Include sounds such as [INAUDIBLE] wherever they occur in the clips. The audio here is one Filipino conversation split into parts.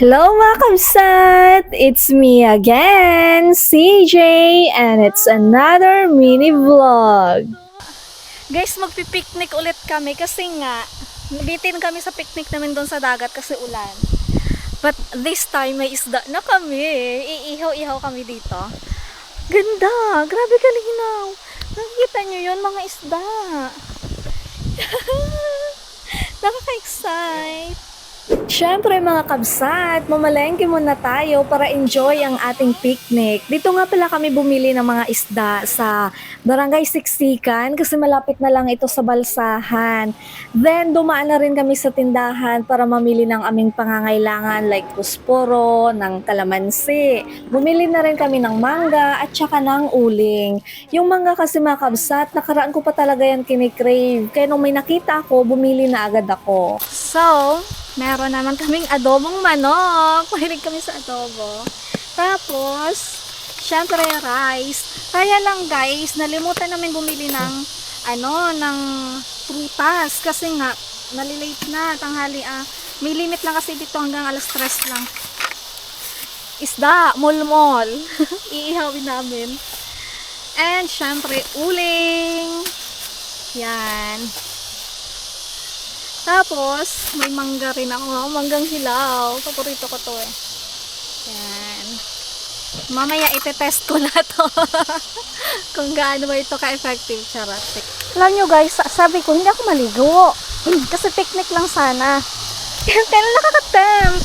Hello mga kabsat! It's me again, CJ, and it's another mini vlog. Guys, magpipiknik ulit kami kasi nga, nabitin kami sa picnic namin doon sa dagat kasi ulan. But this time, may isda na kami. Iihaw-ihaw kami dito. Ganda! Grabe kalinaw! Nakikita nyo yun, mga isda. [LAUGHS] Nakaka-excite. Siyempre mga kabsat, mamalengke muna tayo para enjoy ang ating picnic. Dito nga pala kami bumili ng mga isda sa Barangay Siksikan kasi malapit na lang ito sa Balsahan. Then dumaan na rin kami sa tindahan para mamili ng aming pangangailangan like pusporo, ng kalamansi. Bumili na rin kami ng mangga at saka ng uling. Yung mangga kasi mga kabsat, nakaraan ko pa talaga yan kinikrave. Kaya nung may nakita ako, bumili na agad ako. So, meron naman kaming adobong manok. [LAUGHS] Mahilig kami sa adobo. Tapos, syempre rice. Kaya lang guys, nalimutan namin bumili ng ano, ng prutas. Kasi nga, nalilate na, tanghali ah. May limit lang kasi dito hanggang alas 3 lang. Isda, mulmol. [LAUGHS] Iihawin namin. And syempre, uling. Yan. Tapos, may mangga rin ako. Manggang hilaw. Paborito ko to eh. Yan. Mamaya ite-test ko na to. [LAUGHS] Kung gaano ba ito ka-effective. Charot. Alam nyo guys, sabi ko, hindi ako maligo. Kasi picnic lang sana. Kaya nakaka-tempt.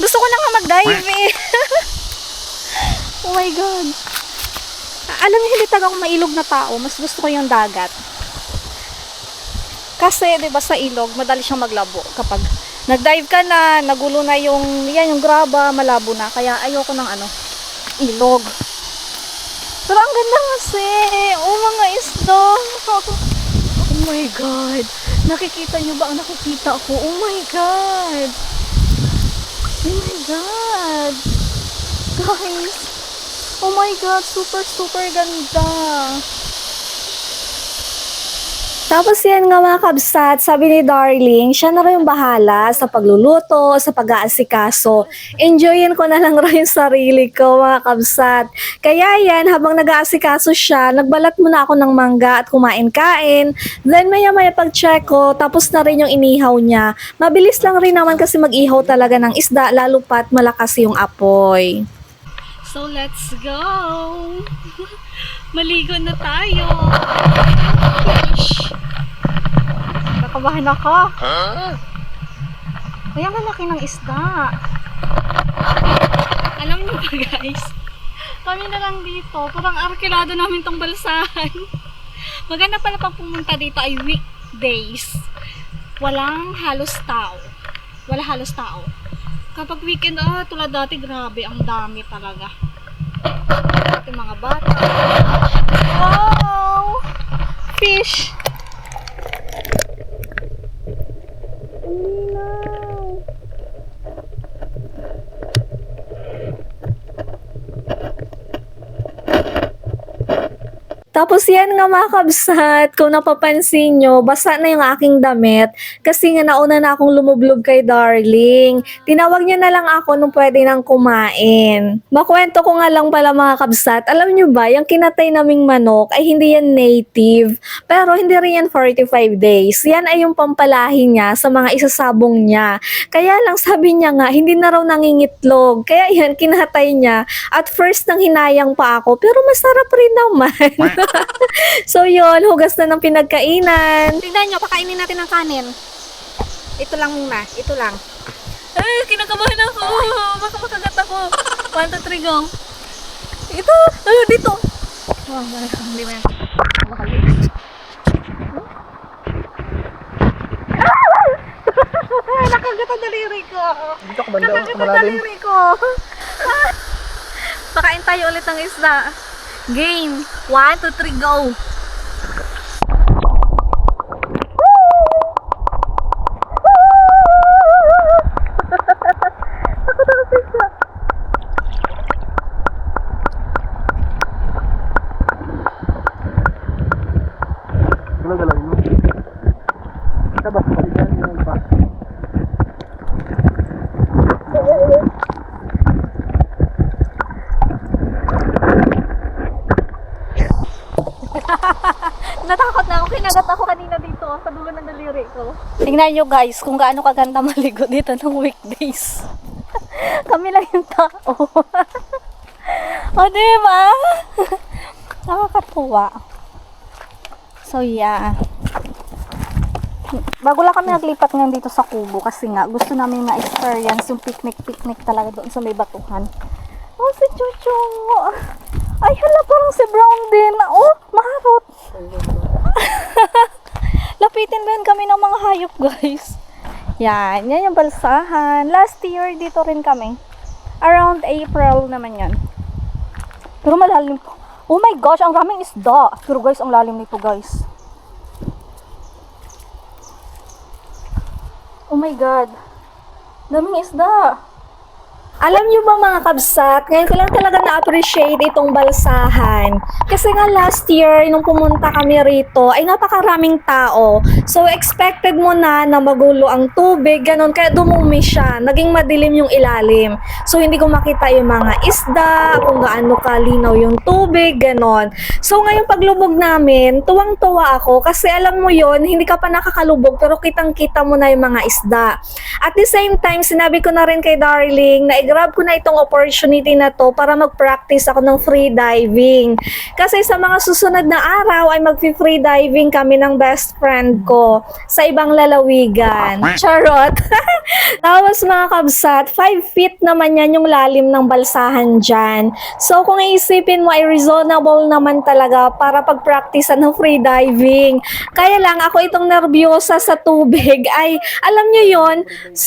Gusto ko na nga mag-dive eh. [LAUGHS] oh my God. Alam niyo, hindi talaga ako mailog na tao. Mas gusto ko yung dagat. Kasi, di ba sa ilog, madali siyang maglabo kapag nag-dive ka na, nagulo na yung, yan, yung graba, malabo na. Kaya ayoko ng ano, ilog. Pero ang ganda kasi. Oh, mga isda. Oh my God. Nakikita niyo ba ang nakikita ko? Oh my God. Oh my God. Guys. Oh my God. Super, super ganda. Tapos yan nga mga kabsat, sabi ni Darling, siya na rin yung bahala sa pagluluto, sa pag-aasikaso. Enjoyin ko na lang rin yung sarili ko mga kabsat. Kaya yan, habang nag-aasikaso siya, nagbalat muna ako ng mangga at kumain-kain. Then maya maya pag-check ko, tapos na rin yung inihaw niya. Mabilis lang rin naman kasi mag-ihaw talaga ng isda, lalo pat malakas yung apoy. So let's go! [LAUGHS] Maligo na tayo! Fish! Nakabahan ako. Ay, ang lalaki ng isda. Alam niyo ba guys? Kami na lang dito. Parang arkilado namin tong balsahan. [LAUGHS] Maganda pala pag pumunta dito ay weekdays. Walang halos tao. Wala halos tao. Kapag weekend, ah, tulad dati, grabe, ang dami talaga. Yung mga bata. Wow! Fish! Tapos yan nga mga kabsat, kung napapansin nyo, basa na yung aking damit kasi nga nauna na akong lumublog kay Darling. Tinawag niya na lang ako nung pwede nang kumain. Makwento ko nga lang pala mga kabsat, alam nyo ba, yung kinatay naming manok ay hindi yan native, pero hindi rin yan 45 days. Yan ay yung pampalahi niya sa mga isasabong niya. Kaya lang sabi niya nga, hindi na raw nangingitlog. Kaya yan, kinatay niya. At first nang hinayang pa ako, pero masarap rin naman. [LAUGHS] so yun, hugas na ng pinagkainan. Tingnan nyo, pakainin natin ng kanin. Ito lang muna, ito lang. Ay, kinakabahan ako. Baka makagat ako. One, two, three, go. Ito, ay, dito. Oh, hindi mo yan. Ah! [LAUGHS] Nakagat ang daliri ko. Dito ka banda, Nakagat ang daliri ko. [LAUGHS] Pakain tayo ulit ng isda. Game. One, two, three, go. Galaw-galawin mo. Ito ba? Palitan yung pa. Dito. Tingnan nyo guys kung gaano kaganda maligo dito ng weekdays. [LAUGHS] Kami lang yung tao. [LAUGHS] o, di ba? [LAUGHS] Nakakatuwa. So, yeah. Bago lang kami naglipat ngayon dito sa Kubo kasi nga gusto namin ma-experience yung picnic-picnic talaga doon sa may batuhan. Oh, si Chucho! Ay, hala, parang si Brown din. Oh, maharot. Din kami ng mga hayop, guys. Yan, yan yung balsahan. Last year, dito rin kami. Around April naman yan. Pero malalim po. Oh my gosh, ang raming isda. Pero guys, ang lalim nito, guys. Oh my God. Daming isda. Alam niyo ba mga kabsat, ngayon ko lang talaga na-appreciate itong balsahan. Kasi nga last year, nung pumunta kami rito, ay napakaraming tao. So, expected mo na na magulo ang tubig, ganun. Kaya dumumi siya. Naging madilim yung ilalim. So, hindi ko makita yung mga isda, kung gaano kalinaw yung tubig, ganun. So, ngayong paglubog namin, tuwang-tuwa ako kasi alam mo yon hindi ka pa nakakalubog pero kitang-kita mo na yung mga isda. At the same time, sinabi ko na rin kay Darling na i-grab ko na itong opportunity na to para mag-practice ako ng free diving. Kasi sa mga susunod na araw ay mag-free diving kami ng best friend ko sa ibang lalawigan. Charot! [LAUGHS] Tapos mga kabsat, 5 feet naman yan yung lalim ng balsahan dyan. So kung iisipin mo ay reasonable naman talaga para pag-practice ng free diving. Kaya lang ako itong nervyosa sa tubig ay alam nyo yon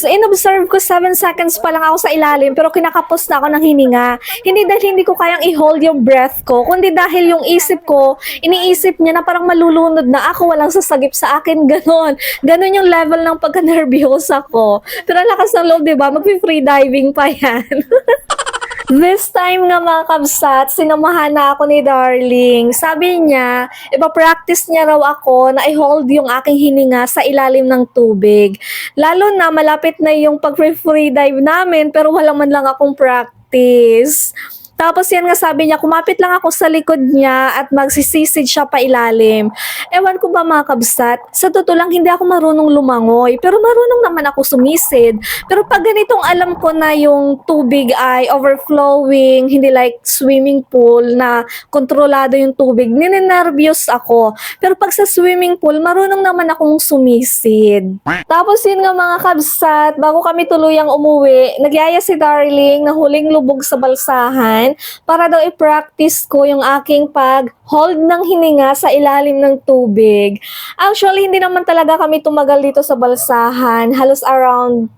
in-observe ko 7 seconds pa lang ako sa ilalim pero kinakapos na ako ng hininga. Hindi dahil hindi ko kayang i-hold yung breath ko, kundi dahil yung isip ko, iniisip niya na parang malulunod na ako, walang sasagip sa akin, [LAUGHS] ganon. Ganon yung level ng pagka-nervyosa ko. Pero lakas ng loob, di ba? Mag-free diving pa yan. [LAUGHS] This time nga mga kabsat, sinamahan na ako ni Darling. Sabi niya, ipa-practice niya raw ako na i-hold yung aking hininga sa ilalim ng tubig. Lalo na malapit na yung pag-free dive namin pero wala man lang akong practice. Tapos yan nga sabi niya, kumapit lang ako sa likod niya at magsisisid siya pa ilalim. Ewan ko ba mga kabsat, sa totoo lang hindi ako marunong lumangoy, pero marunong naman ako sumisid. Pero pag ganitong alam ko na yung tubig ay overflowing, hindi like swimming pool na kontrolado yung tubig, ninenervyos ako. Pero pag sa swimming pool, marunong naman akong sumisid. Tapos yun nga mga kabsat, bago kami tuluyang umuwi, nagyaya si Darling na huling lubog sa balsahan para daw i-practice ko yung aking pag-hold ng hininga sa ilalim ng tubig. Actually, hindi naman talaga kami tumagal dito sa balsahan. Halos around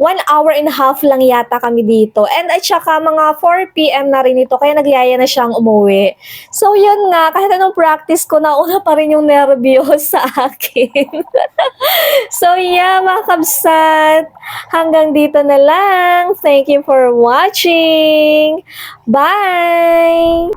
one hour and a half lang yata kami dito. And at saka mga 4 p.m. na rin ito, kaya nagyaya na siyang umuwi. So yun nga, kahit anong practice ko, nauna pa rin yung nervyos [LAUGHS] sa akin. [LAUGHS] so yeah, mga kabsat, hanggang dito na lang. Thank you for watching. Bye!